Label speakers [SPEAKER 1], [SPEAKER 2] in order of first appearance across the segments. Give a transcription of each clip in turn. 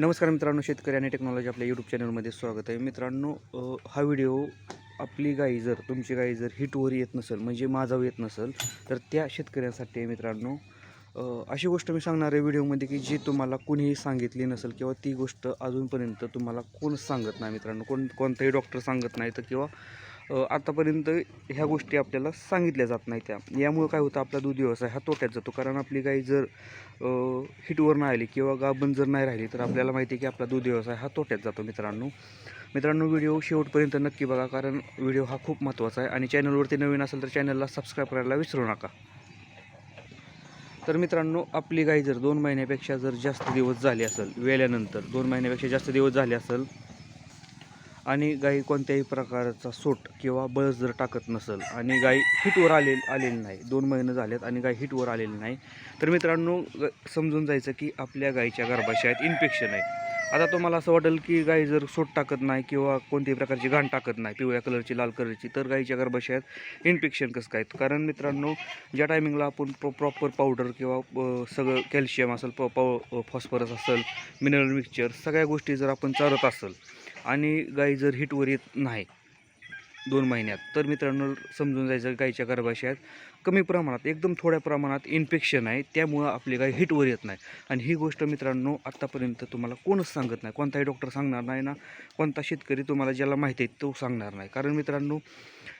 [SPEAKER 1] नमस्कार मित्रांनो शेतकरी आणि टेक्नॉलॉजी आपल्या यूट्यूब चॅनलमध्ये स्वागत आहे. मित्रांनो हा व्हिडिओ आपली गाई जर तुमची गाई जर हिटवर येत नसेल म्हणजे माझावर येत नसेल तर त्या शेतकऱ्यांसाठी मित्रांनो अशी गोष्ट मी सांगणार आहे व्हिडिओमध्ये की जी तुम्हाला कोणीही सांगितली नसेल किंवा ती गोष्ट अजूनपर्यंत तुम्हाला कोण सांगत नाही मित्रांनो. कोण कोणताही डॉक्टर सांगत नाही तर किंवा आतापर्यंत ह्या गोष्टी आपल्याला सांगितल्या जात नाही त्या यामुळे काय होतं आपला दूध व्यवसाय हा तोट्यात जातो. कारण आपली गाई जर हिटवर नाही आली किंवा गाभण जर नाही राहिली तर आपल्याला माहिती आहे की आपला दूध व्यवसाय हा तोट्यात जातो मित्रांनो. मित्रांनो व्हिडिओ शेवटपर्यंत नक्की बघा कारण व्हिडिओ हा खूप महत्त्वाचा आहे. आणि चॅनलवरती नवीन असेल तर चॅनलला सबस्क्राईब करायला विसरू नका. तर मित्रांनो आपली गाई जर दोन महिन्यापेक्षा जर जास्त दिवस झाले असेल वेल्यानंतर दोन महिन्यापेक्षा जास्त दिवस झाले असेल आणि गाई कोणत्याही प्रकारचा सोट किंवा बळस जर टाकत नसेल आणि गाई हिटवर आले आलेली नाही दोन महिने झालेत आणि गाय हिटवर आलेली नाही तर मित्रांनो समजून जायचं की आपल्या गाईच्या गर्भाशयात इन्फेक्शन आहे. आता तुम्हाला असं वाटेल की गाई जर सोट टाकत नाही किंवा कोणत्याही प्रकारची घाण टाकत नाही पिवळ्या कलरची लाल कलरची तर गाईच्या गर्भाशयात इन्फेक्शन कसं काय? कारण मित्रांनो ज्या टायमिंगला आपण प्रो प्रॉपर पावडर किंवा सगळं कॅल्शियम असेल प फॉस्फरस असेल मिनरल मिक्सचर सगळ्या गोष्टी जर आपण चालत असेल आणि गाई जर हिटवर येत नाही. दोन महिन्यात. तर मित्रांनो समजून जायचं गाईच्या गर्भाशयात कमी प्रमाणात एकदम थोड्या प्रमाणात इन्फेक्शन आहे त्यामुळं आपली गाय हिटवर येत नाही. आणि ही गोष्ट मित्रांनो आत्तापर्यंत तुम्हाला कोणच सांगत नाही. कोणताही डॉक्टर सांगणार नाही ना. कोणता शेतकरी तुम्हाला ज्याला माहिती आहे तो सांगणार नाही. कारण मित्रांनो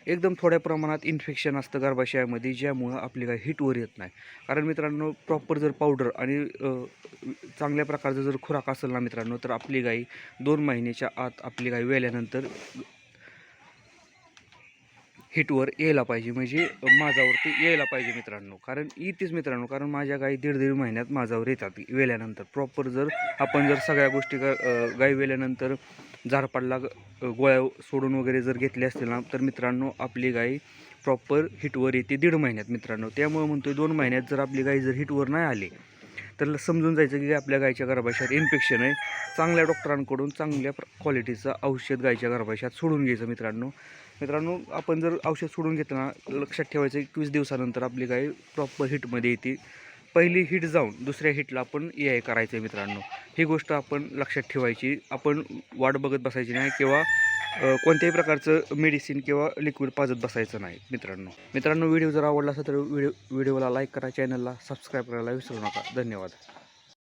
[SPEAKER 1] एकदम थोड्या प्रमाणात इन्फेक्शन असतं गर्भाशयामध्ये ज्यामुळं आपली गाय हिटवर येत नाही. कारण मित्रांनो प्रॉपर जर पावडर आणि चांगल्या प्रकारचं जर खुराक असेल ना मित्रांनो तर आपली गाई दोन महिन्याच्या आत आपली गाय वेल्यानंतर हिटवर यायला पाहिजे म्हणजे माझावरती यायला पाहिजे मित्रांनो. कारण येतेच मित्रांनो कारण माझ्या गाई दीड दीड महिन्यात माझावर येतात वेल्यानंतर. प्रॉपर जर आपण जर सगळ्या गोष्टी गा गाई वेल्यानंतर झारपाडला गोळ्या सोडून वगैरे जर घेतल्या असतील ना तर मित्रांनो आपली गाई प्रॉपर हिटवर येते दीड महिन्यात मित्रांनो. त्यामुळे म्हणतोय दोन महिन्यात जर आपली गाई जर हिटवर नाही आली तर समजून जायचं की आपल्या गायच्या गर्भाशयात इन्फेक्शन आहे. चांगल्या डॉक्टरांकडून चांगल्या क्वालिटीचं औषध गायच्या गर्भाशयात सोडून घ्यायचं मित्रांनो. मित्रांनो आपण जर औषध सोडून घेतलं ना लक्षात ठेवायचं एकवीस दिवसानंतर आपली गाय प्रॉपर हिटमध्ये येते. पहिली हिट जाऊन दुसऱ्या हिटला आपण ए आय करायचं आहे मित्रांनो. ही गोष्ट आपण लक्षात ठेवायची. आपण वाट बघत बसायची नाही किंवा कोणत्याही प्रकारचं मेडिसिन किंवा लिक्विड पाजत बसायचं नाही मित्रांनो. मित्रांनो व्हिडिओ जर आवडला असेल तर व्हिडिओ व्हिडिओला लाईक करा चॅनलला सबस्क्राईब करायला विसरू नका. धन्यवाद.